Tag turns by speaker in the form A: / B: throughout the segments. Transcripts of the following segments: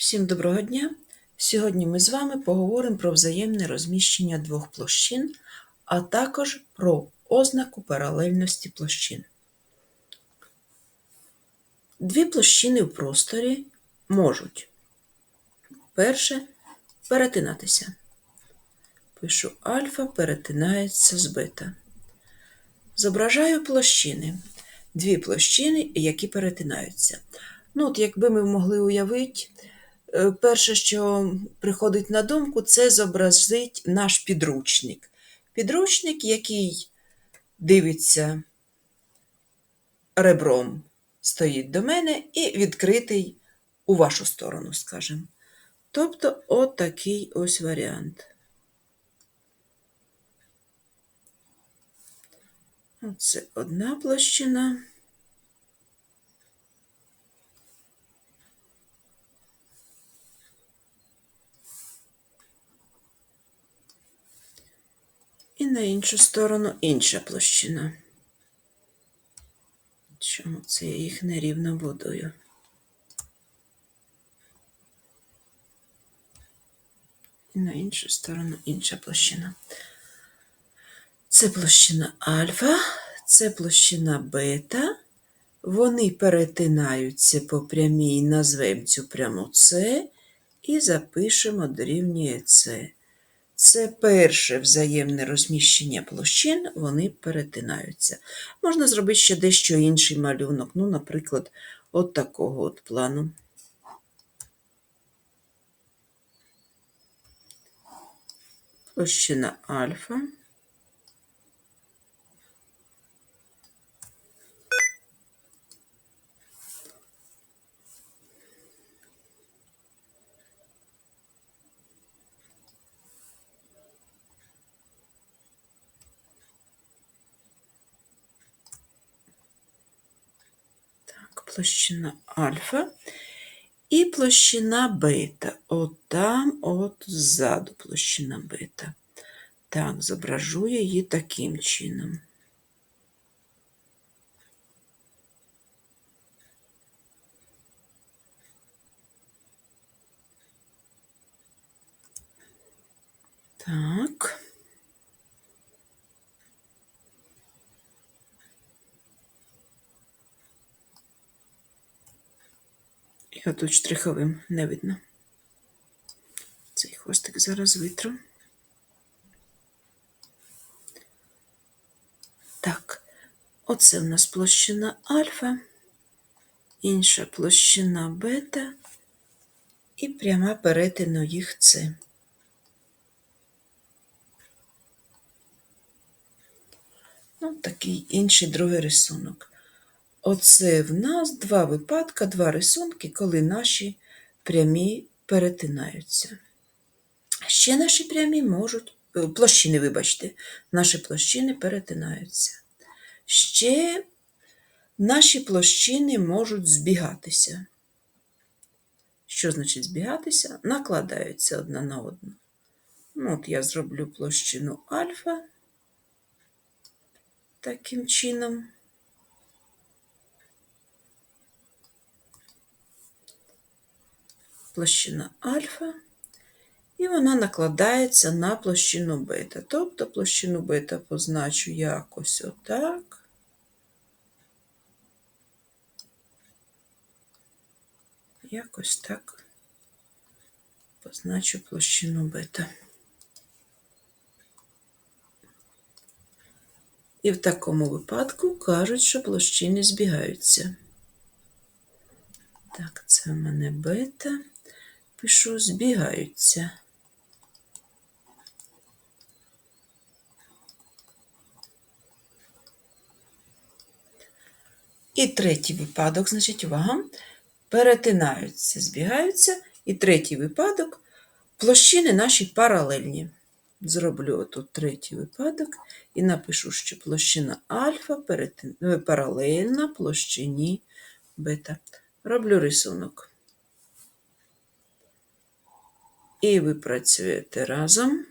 A: Всім доброго дня! Сьогодні ми з вами поговоримо про взаємне розміщення двох площин, а також про ознаку паралельності площин. Дві площини в просторі можуть перше перетинатися. Пишу альфа перетинається з бета. Зображаю площини. Дві площини, які перетинаються. Ну, от якби ми могли уявити, перше, що приходить на думку, це зобразить наш підручник. Підручник, який дивиться ребром, стоїть до мене і відкритий у вашу сторону, скажімо. Тобто, от ось варіант. Це одна площина. І на іншу сторону інша площина. Чому це я їх нерівно будую? І на іншу сторону інша площина. Це площина альфа, це площина бета. Вони перетинаються по прямій, назвемо цю пряму С і запишемо дорівнює С. Це перше взаємне розміщення площин, вони перетинаються. Можна зробити ще дещо інший малюнок, ну, наприклад, от такого от плану. Площина альфа. площина альфа і площина бета. От там, от ззаду площина бета. Так, зображу я її таким чином. Так. Я тут штриховим не видно. Цей хвостик зараз витру. Так, оце в нас площина альфа, інша площина бета і пряма перетину їх С. Ну, такий інший другий рисунок. Оце в нас два випадки, два рисунки, коли наші прямі перетинаються. Ще наші прямі можуть, е, площини, вибачте, наші площини перетинаються. Ще наші площини можуть збігатися. Що значить збігатися? Накладаються одна на одну. Ну, От я зроблю площину альфа таким чином. Площина альфа, і вона накладається на площину бета. Тобто площину бета позначу якось отак. Якось так позначу площину бета. І в такому випадку кажуть, що площини збігаються. Так, це в мене бета пишу, збігаються. І третій випадок, значить, увага, перетинаються, збігаються. І третій випадок площини наші паралельні. Зроблю тут третій випадок і напишу, що площина альфа перетин... Е, паралельна площині бета. Роблю рисунок. І ви працюєте разом.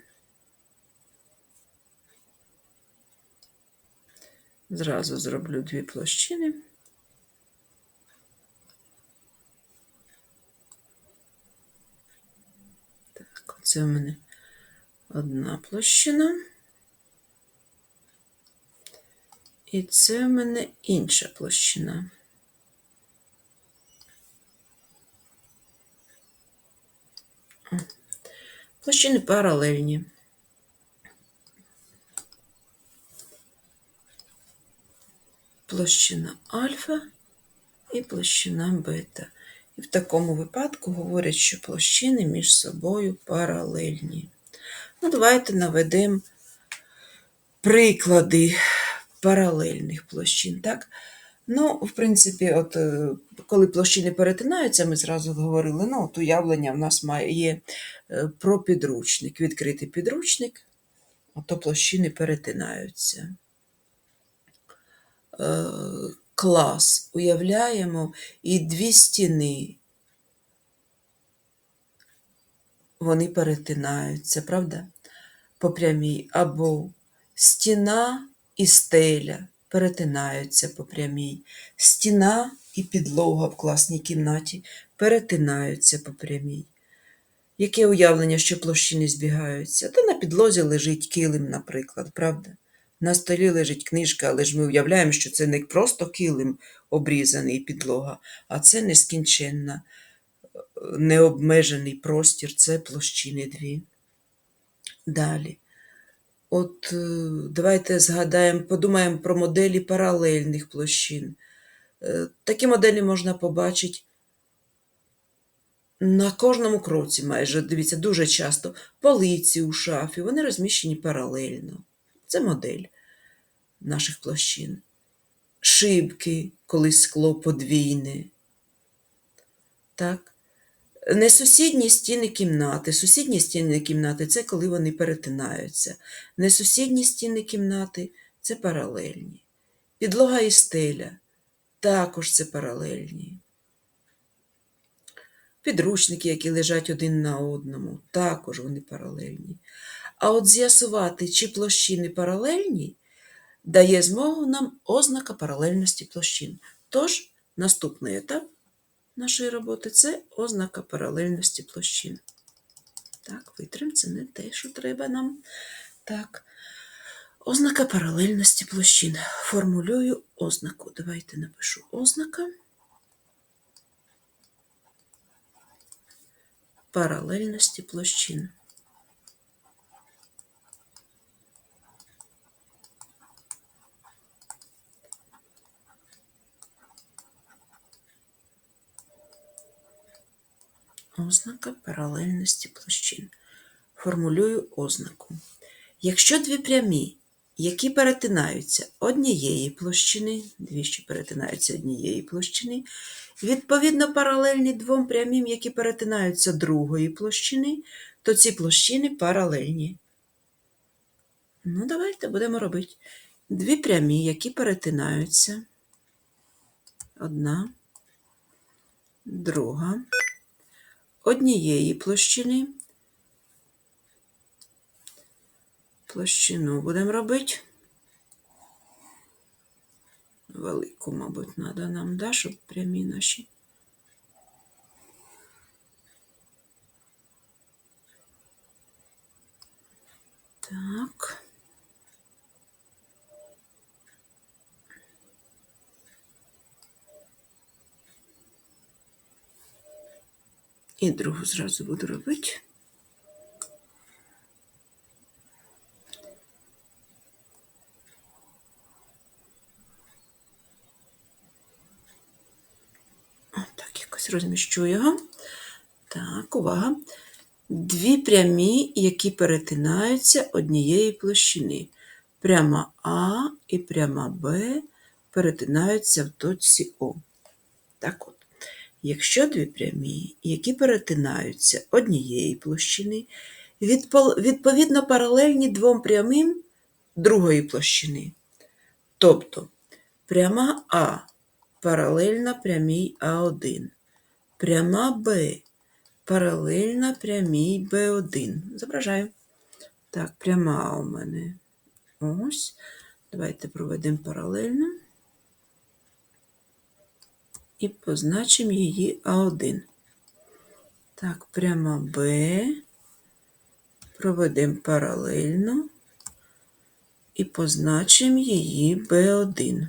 A: Зразу зроблю дві площини. Це у мене одна площина. І це в мене інша площина. Площини паралельні. Площина альфа і площина бета. І в такому випадку говорять, що площини між собою паралельні. Ну, давайте наведемо приклади паралельних площин. Так? Ну, в принципі, от, е, коли площини перетинаються, ми зразу говорили, ну, от уявлення в нас має є е, про підручник. Відкритий підручник, то площини перетинаються. Е, Клас. Уявляємо, і дві стіни. Вони перетинаються, правда? По прямій. Або стіна і стеля перетинаються по прямій. Стіна і підлога в класній кімнаті перетинаються по прямій. Яке уявлення, що площини збігаються? Та на підлозі лежить килим, наприклад, правда? На столі лежить книжка, але ж ми уявляємо, що це не просто килим обрізаний підлога, а це нескінченна, е, необмежений простір, це площини дві. Далі. От е, давайте згадаємо, подумаємо про моделі паралельних площин. Е, Такі моделі можна побачити на кожному кроці майже, дивіться, дуже часто полиці у шафі, вони розміщені паралельно. Це модель наших площин. Шибки, коли скло подвійне. Так? Не сусідні стіни кімнати. Сусідні стіни кімнати це коли вони перетинаються. Не сусідні стіни кімнати це паралельні. Підлога і стеля також це паралельні. Підручники, які лежать один на одному, також вони паралельні. А от з'ясувати, чи площини паралельні, дає змогу нам ознака паралельності площин. Тож, наступний етап нашої роботи це ознака паралельності площин. Так, витрим, це не те, що треба нам. Так, ознака паралельності площин. Формулюю ознаку. Давайте напишу ознака. Паралельності площин. Ознака паралельності площин. Формулюю ознаку. Якщо дві прямі, які перетинаються однієї площини, дві, що перетинаються однієї площини, відповідно паралельні двом прямим, які перетинаються другої площини, то ці площини паралельні. Ну, давайте будемо робити. Дві прямі, які перетинаються. Одна, друга однієї площини. Площину будемо робити. Велику, мабуть, треба нам, да, щоб прямі наші. Так. І другу зразу буду робити. Так, якось розміщу його. Так, увага. Дві прямі, які перетинаються однієї площини. Пряма А і пряма Б перетинаються в точці О. Так от. Якщо дві прямі, які перетинаються однієї площини, відповідно паралельні двом прямим другої площини. Тобто пряма А паралельна прямій А1, пряма Б паралельна прямій Б1. Зображаю. Так, пряма А у мене ось. Давайте проведемо паралельно і позначимо її А1. Так, прямо Б проведемо паралельно і позначимо її B1.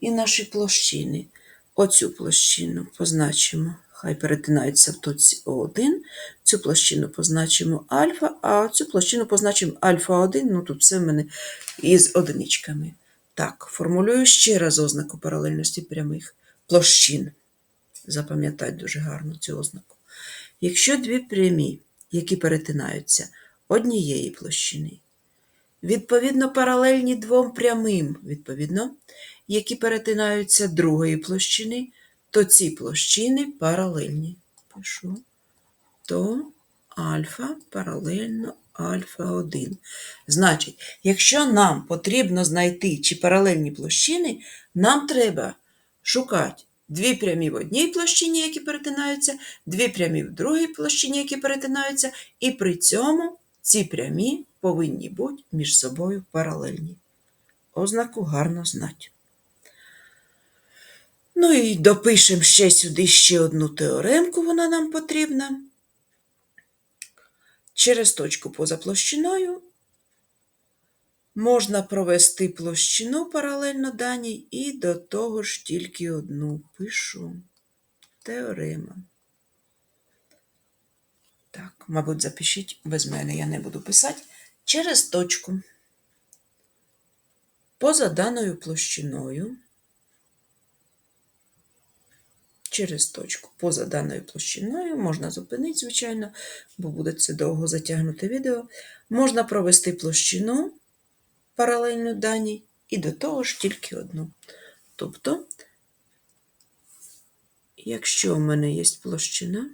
A: І наші площини. Оцю площину позначимо, хай перетинаються в точці О1, цю площину позначимо альфа, а цю площину позначимо альфа-1, ну тут все в мене із одиничками. Так, формулюю ще раз ознаку паралельності прямих площин. Запам'ятайте дуже гарно цю ознаку. Якщо дві прямі, які перетинаються однієї площини, відповідно паралельні двом прямим, відповідно, які перетинаються другої площини, то ці площини паралельні. Пишу, то альфа паралельно альфа 1. Значить, якщо нам потрібно знайти чи паралельні площини, нам треба шукати дві прямі в одній площині, які перетинаються, дві прямі в другій площині, які перетинаються, і при цьому ці прямі повинні бути між собою паралельні. Ознаку гарно знати. Ну і допишемо ще сюди ще одну теоремку, вона нам потрібна. Через точку поза площиною можна провести площину паралельно даній і до того ж тільки одну пишу. Теорема. Так, мабуть, запишіть без мене, я не буду писати. Через точку. Поза даною площиною. Через точку поза даною площиною можна зупинити, звичайно, бо буде це довго затягнуте відео. Можна провести площину паралельно даній і до того ж тільки одну. Тобто, якщо в мене є площина,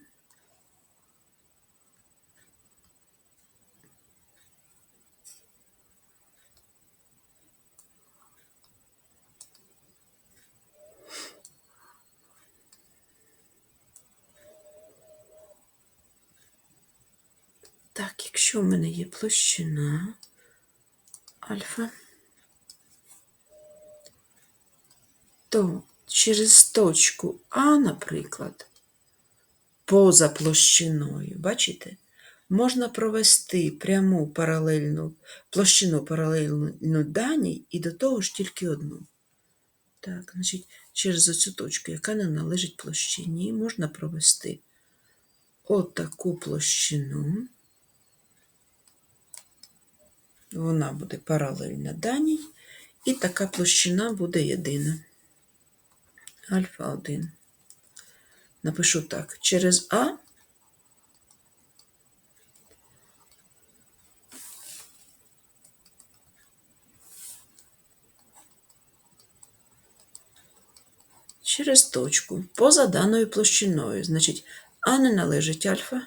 A: Так, якщо в мене є площина альфа, то через точку А, наприклад, поза площиною, бачите, можна провести пряму паралельну площину паралельну даній і до того ж тільки одну. Так, значить, через оцю точку, яка не належить площині, можна провести отаку площину. Вона буде паралельна даній, і така площина буде єдина. Альфа 1. Напишу так, через А через точку поза даною площиною. Значить, А не належить альфа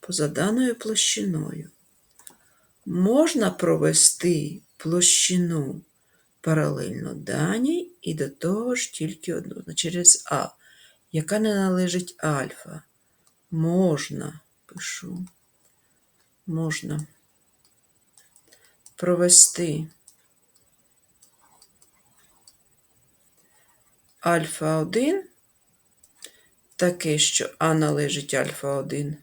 A: поза даною площиною можна провести площину паралельно даній і до того ж тільки одну. Через А, яка не належить альфа. Можна, пишу, можна провести альфа 1 таке, що А належить альфа 1.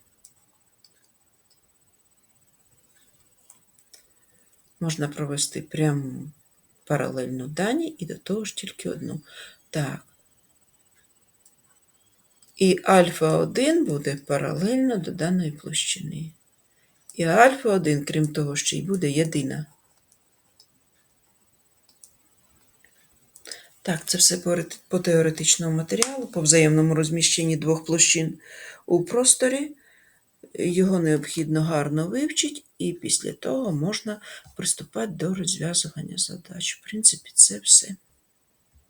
A: Можна провести пряму паралельну дані і до того ж тільки одну. Так. І альфа 1 буде паралельно до даної площини. І альфа 1, крім того, ще й буде єдина. Так, це все по теоретичному матеріалу, по взаємному розміщенні двох площин у просторі. Його необхідно гарно вивчити, і після того можна приступати до розв'язування задач. В принципі, це все.